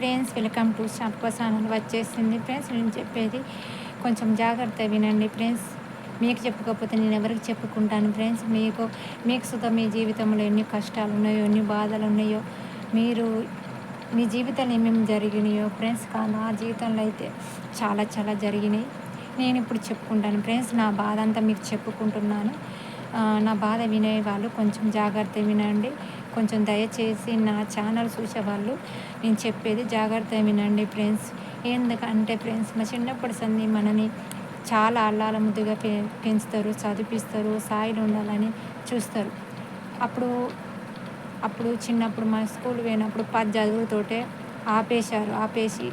Friends welcome to shop వచ్చేసింది. Friends నేను చెప్పేది కొంచెం జాగ్రత్త వినండి ఫ్రెండ్స్. మీకు చెప్పుకోకపోతే నేను ఎవరికి చెప్పుకుంటాను ఫ్రెండ్స్? మీకు మీకు సుతం మీ జీవితంలో ఎన్ని కష్టాలు ఉన్నాయో ఎన్ని బాధలు ఉన్నాయో మీరు మీ జీవితంలో ఏమేమి జరిగినాయో ఫ్రెండ్స్? కా నా జీవితంలో అయితే చాలా చాలా జరిగినాయి. నేను ఇప్పుడు చెప్పుకుంటాను ఫ్రెండ్స్. నా బాధ అంతా మీకు చెప్పుకుంటున్నాను. నా బాధ వినేవాళ్ళు కొంచెం జాగ్రత్త వినండి. కొంచెం దయచేసి నా ఛానల్ చూసేవాళ్ళు. నేను చెప్పేది జాగ్రత్త వినండి ఫ్రెండ్స్ ఎందుకంటే ఫ్రెండ్స్ మా చిన్నప్పటి సంది మనని చాలా అల్లాల ముద్దుగా పె పెంచుతారు చదివిస్తారు సాయిలు ఉండాలని చూస్తారు. అప్పుడు అప్పుడు చిన్నప్పుడు మా స్కూల్ పోయినప్పుడు పది చదువుతోటే ఆపేశారు. ఆపేసి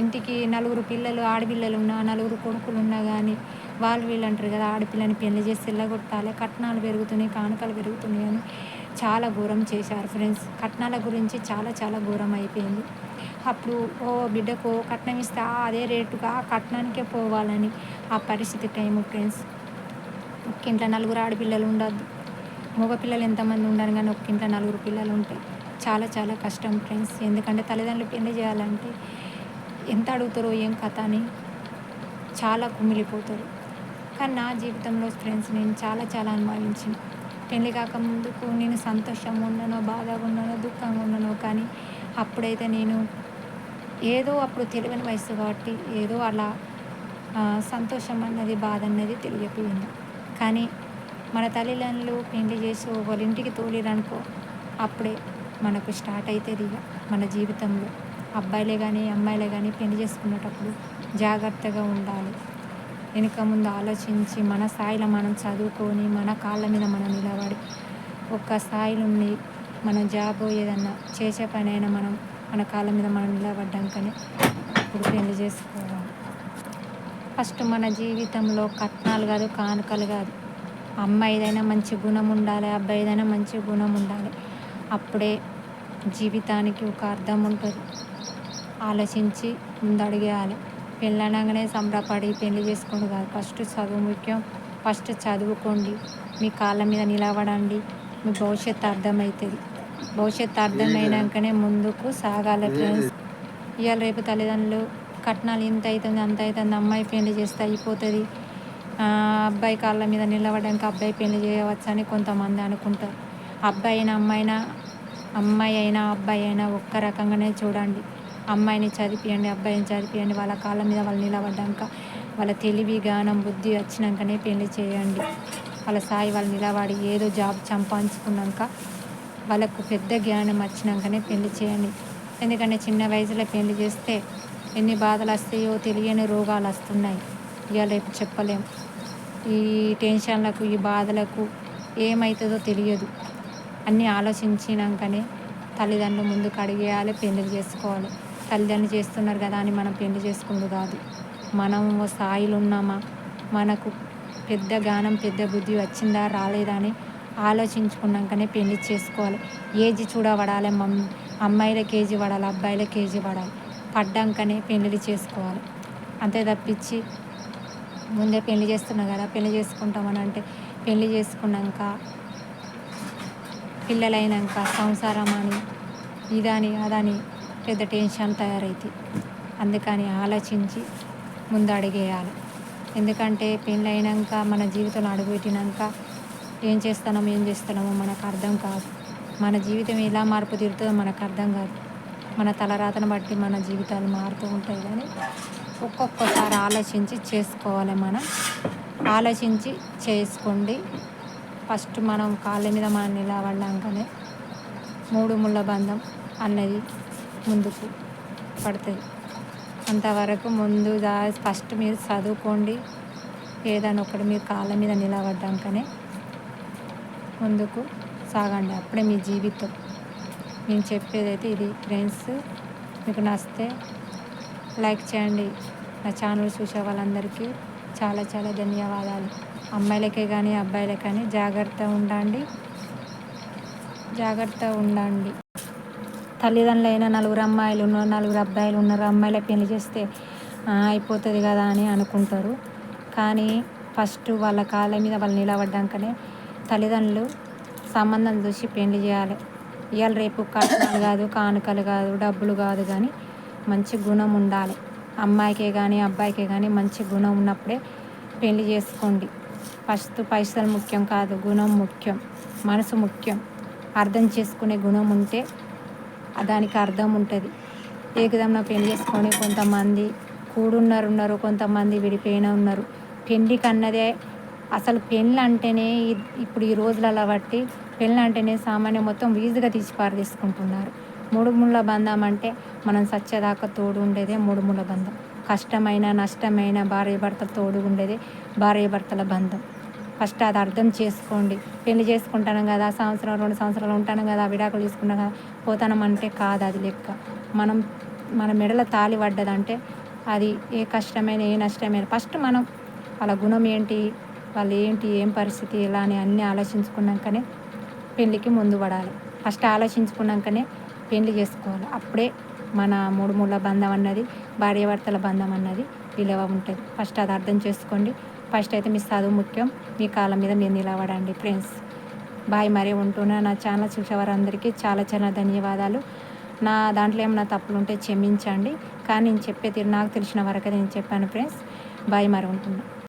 ఇంటికి నలుగురు పిల్లలు ఆడపిల్లలు ఉన్నా నలుగురు కొడుకులు ఉన్నా కానీ వాళ్ళు వీళ్ళు అంటారు కదా ఆడపిల్లని పెళ్ళి చేసి వెళ్ళగొట్టాలి కట్నాలు పెరుగుతున్నాయి కానుకలు పెరుగుతున్నాయి అని. చాలా ఘోరం చేశారు ఫ్రెండ్స్. కట్నాల గురించి చాలా చాలా ఘోరం అయిపోయింది. అప్పుడు ఓ బిడ్డకు కట్నం ఇస్తే అదే రేటుగా కట్నానికే పోవాలని ఆ పరిస్థితి టైము ఫ్రెండ్స్. ఒక్క ఇంట్లో నలుగురు ఆడపిల్లలు ఉండద్దు. మగ పిల్లలు ఎంతమంది ఉండరు కానీ ఒక్కింట్లో నలుగురు పిల్లలు ఉంటాయి చాలా చాలా కష్టం ఫ్రెండ్స్. ఎందుకంటే తల్లిదండ్రులు పెళ్ళి చేయాలంటే ఎంత అడుగుతారో ఏం కథ అని చాలా కుమిలిపోతారు. కానీ నా జీవితంలో ఫ్రెండ్స్ నేను చాలా చాలా అనుభవించిన. పెళ్ళి కాక ముందుకు నేను సంతోషంగా ఉన్నానో బాధగా ఉన్నానో దుఃఖంగా ఉన్నానో కానీ అప్పుడైతే నేను ఏదో అప్పుడు తెలియని వయసు కాబట్టి ఏదో అలా సంతోషం అన్నది బాధ అన్నది తెలియకపోయింది. కానీ మన తల్లిదండ్రులు పెళ్ళి చేసి వాళ్ళ ఇంటికి తోలిరనుకో అప్పుడే మనకు స్టార్ట్ అవుతుంది ఇక మన జీవితంలో. అబ్బాయిలే కానీ అమ్మాయిలే కానీ పెళ్ళి చేసుకునేటప్పుడు జాగ్రత్తగా ఉండాలి. వెనుక ముందు ఆలోచించి మన స్థాయిలో మనం చదువుకొని మన కాళ్ళ మీద మనం నిలబడి ఒక్క స్థాయిలో ఉండి మనం జాబ్ ఏదన్నా చేసే పని అయినా మనం మన కాళ్ళ మీద మనం నిలబడ్డాకనే ఇప్పుడు పెళ్ళి చేసుకోవాలి? ఫస్ట్ మన జీవితంలో కట్నాలు కాదు కానుకలు కాదు. అమ్మాయిదైనా మంచి గుణం ఉండాలి అబ్బాయిదైనా మంచి గుణం ఉండాలి. అప్పుడే జీవితానికి ఒక అర్థం ఉంటుంది. ఆలోచించి ముందడిగేయాలి పెళ్ళనగానే సంబరపడి పెళ్ళి చేసుకోండి కాదు. ఫస్ట్ చదువు ముఖ్యం. ఫస్ట్ చదువుకోండి. మీ కాళ్ళ మీద నిలబడండి. మీ భవిష్యత్తు అర్థమవుతుంది భవిష్యత్తు అర్థమైనాకనే ముందుకు సాగాలి ఫ్రెండ్స్. ఇవాళ రేపు తల్లిదండ్రులు కట్నాలు ఇంత అవుతుంది అంత అవుతుంది అమ్మాయి పెళ్ళి చేస్తే అయిపోతుంది. అబ్బాయి కాళ్ళ మీద నిలబడడానికి అబ్బాయి పెళ్ళి చేయవచ్చు అని కొంతమంది అనుకుంటారు. అబ్బాయి అయినా అమ్మాయినా అమ్మాయి అయినా అబ్బాయి అయినా ఒక్క రకంగానే చూడండి. అమ్మాయిని చదివియండి అబ్బాయిని చదివియండి వాళ్ళ కాళ్ళ మీద వాళ్ళు నిలబడ్డాక వాళ్ళ తెలివి జ్ఞానం బుద్ధి వచ్చినాకనే పెళ్ళి చేయండి. వాళ్ళ సాయి వాళ్ళు నిలబడి ఏదో జాబ్ సంపాదించుకున్నాక వాళ్ళకు పెద్ద జ్ఞానం వచ్చినాకనే పెళ్ళి చేయండి. ఎందుకంటే చిన్న వయసులో పెళ్ళి చేస్తే ఎన్ని బాధలు వస్తాయో తెలియని రోగాలు వస్తున్నాయి. ఇవాళ రేపు చెప్పలేం. ఈ టెన్షన్లకు ఈ బాధలకు ఏమవుతుందో తెలియదు. అన్నీ ఆలోచించినాకనే తల్లిదండ్రులు ముందుకు అడిగేయాలి పెళ్ళి చేసుకోవాలి. తల్లిదండ్రులు చేస్తున్నారు కదా అని మనం పెళ్ళి చేసుకుంటూ కాదు. మనం ఓ స్థాయిలో ఉన్నామా? మనకు పెద్ద గానం పెద్ద బుద్ధి వచ్చిందా రాలేదా అని ఆలోచించుకున్నాకనే పెళ్ళి చేసుకోవాలి. ఏజ్ చూడబడాలి మమ్ అమ్మాయిల కేజీ పడాలి అబ్బాయిల కేజీ పడాలి. పడ్డాకనే పెళ్ళిళ్ళు చేసుకోవాలి. అంతే తప్పించి ముందే పెళ్ళి చేస్తున్నా కదా పెళ్ళి చేసుకుంటామని అంటే పెళ్ళి చేసుకున్నాక పిల్లలైనాక సంసారం అని ఇదని అదని పెద్ద టెన్షన్ తయారైతే అందుకని ఆలోచించి ముందు అడిగేయాలి ఎందుకంటే పెళ్ళి అయినాక మన జీవితంలో అడుగుపెట్టినాక ఏం చేస్తున్నామో ఏం చేస్తున్నామో మనకు అర్థం కాదు. మన జీవితం ఎలా మార్పు తీరుతుందో మనకు అర్థం కాదు. మన తలరాతను బట్టి మన జీవితాలు మారుతూ ఉంటాయి కానీ ఒక్కొక్కసారి ఆలోచించి చేసుకోవాలి మనం. ఆలోచించి చేసుకోండి. ఫస్ట్ మనం కాళ్ళ మీద మనం నిలబడ్డాకనే మూడు ముళ్ళ బంధం అన్నది ముందుకు పడుతుంది అంతవరకు ముందు దా- ఫస్ట్ మీరు చదువుకోండి. ఏదైనా ఒకటి మీరు కాళ్ళ మీద నిలబడ్డాకనే ముందుకు సాగండి. అప్పుడే మీ జీవితం. నేను చెప్పేదైతే ఇది ఫ్రెండ్స్ మీకు నచ్చితే లైక్ చేయండి. నా ఛానల్ చూసే వాళ్ళందరికీ చాలా చాలా ధన్యవాదాలు. అమ్మాయిలకే కానీ అబ్బాయిలకే కానీ జాగ్రత్త ఉండండి. జాగ్రత్త ఉండండి. తల్లిదండ్రులు అయినా నలుగురు అమ్మాయిలు నలుగురు అబ్బాయిలు ఉన్నారు అమ్మాయిల పెళ్ళి చేస్తే అయిపోతుంది కదా అని అనుకుంటారు. కానీ ఫస్ట్ వాళ్ళ కాళ్ళ మీద వాళ్ళు నిలబడ్డాకనే తల్లిదండ్రులు సంబంధం చూసి పెళ్ళి చేయాలి. ఇవాళ రేపు కట్నాలు కాదు కానుకలు కాదు డబ్బులు కాదు కానీ మంచి గుణం ఉండాలి. అమ్మాయికే కానీ అబ్బాయికే కానీ మంచి గుణం ఉన్నప్పుడే పెళ్ళి చేసుకోండి. ఫస్ట్ పైసలు ముఖ్యం కాదు గుణం ముఖ్యం మనసు ముఖ్యం. అర్థం చేసుకునే గుణం ఉంటే దానికి అర్థం ఉంటుంది. ఏకదమ్న పెళ్ళి చేసుకొని కొంతమంది కూడున్నారు ఉన్నారు కొంతమంది విడిపోయిన ఉన్నారు. పెళ్ళి కన్నదే అసలు పెళ్ళి అంటేనే ఇప్పుడు ఈ రోజులలో బట్టి పెళ్ళి అంటేనే సామాన్యం మొత్తం వీజుగా తీసి పారదీసుకుంటున్నారు. మూడు ముళ్ళ బంధం అంటే మనం సత్యదాకా తోడు ఉండేదే మూడు ముళ్ళ బంధం. కష్టమైన నష్టమైన భార్య భర్తల తోడు ఉండేదే భార్య భర్తల బంధం. ఫస్ట్ అది అర్థం చేసుకోండి. పెళ్ళి చేసుకుంటాను కదా సంవత్సరం రెండు సంవత్సరాలు ఉంటాను కదా విడాకులు తీసుకున్నాం కదా పోతానం అంటే కాదు అది లెక్క. మనం మన మెడల తాలి పడ్డదంటే అది ఏ కష్టమైన ఏ నష్టమైన. ఫస్ట్ మనం వాళ్ళ గుణం ఏంటి వాళ్ళు ఏంటి ఏం పరిస్థితి ఎలా అని అన్నీ ఆలోచించుకున్నాకనే పెళ్ళికి ముందు పడాలి. ఫస్ట్ ఆలోచించుకున్నాకనే పెళ్ళి చేసుకోవాలి. అప్పుడే మన మూడు మూల బంధం అన్నది భార్యాభర్తల బంధం అన్నది విలువ ఉంటుంది. ఫస్ట్ అది అర్థం చేసుకోండి. ఫస్ట్ అయితే మీ చదువు ముఖ్యం. మీ కాళ్ళ మీద మీరు నిలబడండి ఫ్రెండ్స్. బాయ్ మరీ ఉంటున్నా నా ఛానల్ చూసేవారందరికీ చాలా చాలా ధన్యవాదాలు. నా దాంట్లో ఏమైనా తప్పులు ఉంటే క్షమించండి. కానీ నేను చెప్పే తీరు నాకు తెలిసిన వరకు నేను చెప్పాను ఫ్రెండ్స్. బాయ్ మరి ఉంటున్నా.